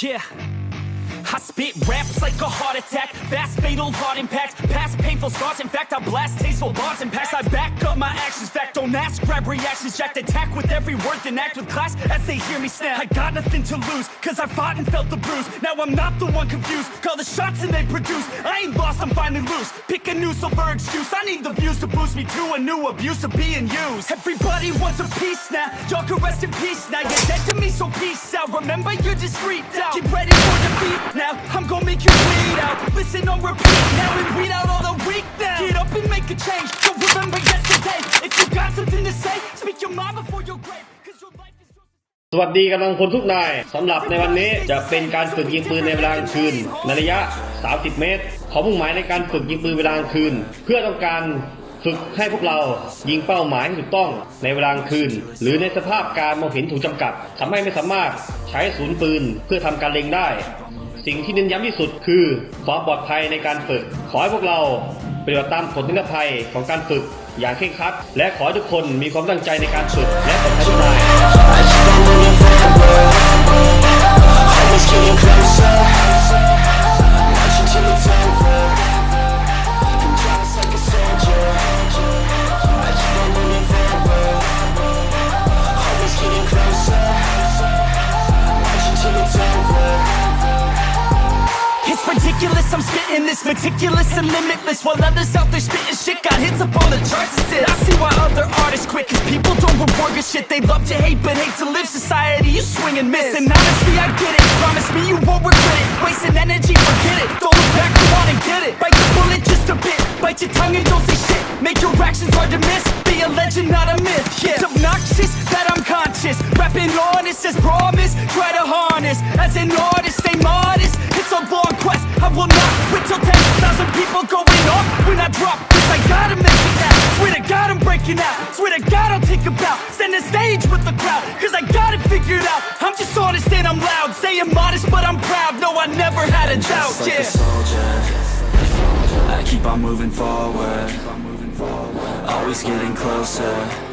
Yeah. I spit raps like a heart attack, fast fatal heart impact, past painful scars. In fact, I blast tasteful bars and packs. I back up my actions. Fact, don't ask, grab reactions. Jacked attack with every word, then act with class as they hear me snap. I got nothing to lose, cause I fought and felt the bruise. Now I'm not the one confused. Call the shots and they produce. I ain't lost, I'm finally loose. Pick new silver excuse. I need the views to boost me to a new abuse of being used. Everybody wants a piece now. Y'all can rest in peace now. You're dead to me, so peace out. Remember, you're just freaked out. Get ready for defeat now. I'm gonna make you bleed out. Listen on repeat now and weed out all the weak now. Get up and make a change. Don't remember yesterday. If you got something to say, speak your mind before your grave. Cause your life is yours. สวัสดีกำลังพลทุกนายสำหรับในวันนี้จะเป็นการฝึกยิงปืนในเวลากลางคืนในระยะ 30 เมตร ขอมุ่งหมายในการฝึกยิงปืนเวลากลางคืน เพื่อต้องการฝึกให้พวกเรายิงเป้าหมายให้ถูกต้องในเวลากลางคืน หรือในสภาพการมองเห็นถูกจำกัดทำให้ไม่สามารถใช้ศูนย์ปืนเพื่อทำการเล็งได้ สิ่งที่เน้นย้ำที่สุดคือความปลอดภัยในการฝึก ขอให้พวกเราปฏิบัติตามกฎนิรภัยของการฝึกอย่างเคร่งครัด และขอให้ทุกคนมีความตั้งใจในการฝึกและปลอดภัย ridiculous, I'm spitting this meticulous and limitless While others out there spitting shit got hits up on the charts I see why other artists quit cause people don't reward good shit. They love to hate but hate to live. Society, you swing and miss. And honestly I get it, promise me you won't regret it. Wasting energy, forget it, don't look back, go on and get it. Bite the bullet just a bit, bite your tongue and don't say shit. Make your actions hard to miss, be a legend not a myth. Yeah, it's obnoxious that I'm conscious, rapping honest as promise Try to harness, as an artist stay modest people going off when I drop. Cause I gotta make it now, swear to God I'm breaking out. Swear to God I'll take a bow, stand the stage with the crowd. Cause I got it figured out, I'm just honest and I'm loud. Saying modest but I'm proud, no I never had a doubt, Just like yeah a soldier. I keep on moving forward. Always getting closer.